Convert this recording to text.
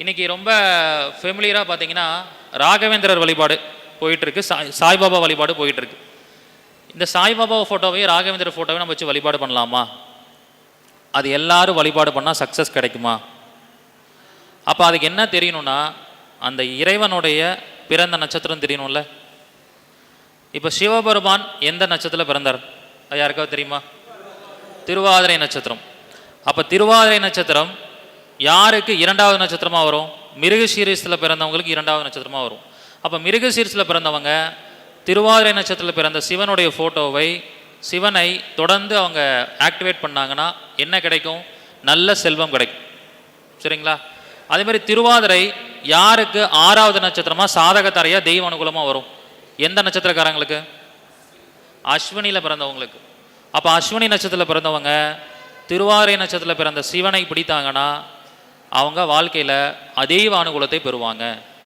இன்னைக்கு ரொம்ப ஃபெமிலியராக பார்த்தீங்கன்னா ராகவேந்திரர் வழிபாடு போயிட்டுருக்கு. சாய் சாய்பாபா வழிபாடு போயிட்டுருக்கு. இந்த சாய்பாபா ஃபோட்டோவையும் ராகவேந்திரர் ஃபோட்டோவையும் நம்ம வச்சு வழிபாடு பண்ணலாமா? அது எல்லாரும் வழிபாடு பண்ணால் சக்ஸஸ் கிடைக்குமா? அப்போ அதுக்கு என்ன தெரியணும்னா அந்த இறைவனுடைய பிறந்த நட்சத்திரம் தெரியணும்ல இப்போ சிவபெருமான் எந்த நட்சத்திரத்தில் பிறந்தார்? அது யாருக்காவது தெரியுமா? திருவாதிரை நட்சத்திரம். அப்போ திருவாதிரை நட்சத்திரம் யாருக்கு இரண்டாவது நட்சத்திரமாக வரும்? மிருக சீரீஸில் பிறந்தவங்களுக்கு இரண்டாவது நட்சத்திரமாக வரும். அப்போ மிருகசீரிஸில் பிறந்தவங்க திருவாதிரை நட்சத்திரத்தில் பிறந்த சிவனுடைய ஃபோட்டோவை சிவனை தொடர்ந்து அவங்க ஆக்டிவேட் பண்ணாங்கன்னா என்ன கிடைக்கும்? நல்ல செல்வம் கிடைக்கும். சரிங்களா? அதேமாதிரி திருவாதிரை யாருக்கு ஆறாவது நட்சத்திரமாக சாதகத்தரையாக தெய்வ அனுகூலமாக வரும்? எந்த நட்சத்திரக்காரங்களுக்கு? அஸ்வினியில் பிறந்தவங்களுக்கு. அப்போ அஸ்வினி நட்சத்திரத்தில் பிறந்தவங்க திருவாதிரை நட்சத்திரத்தில் பிறந்த சிவனை பிடித்தாங்கன்னா அவங்க வாழ்க்கையில் அதே அனுகூலத்தை பெறுவாங்க.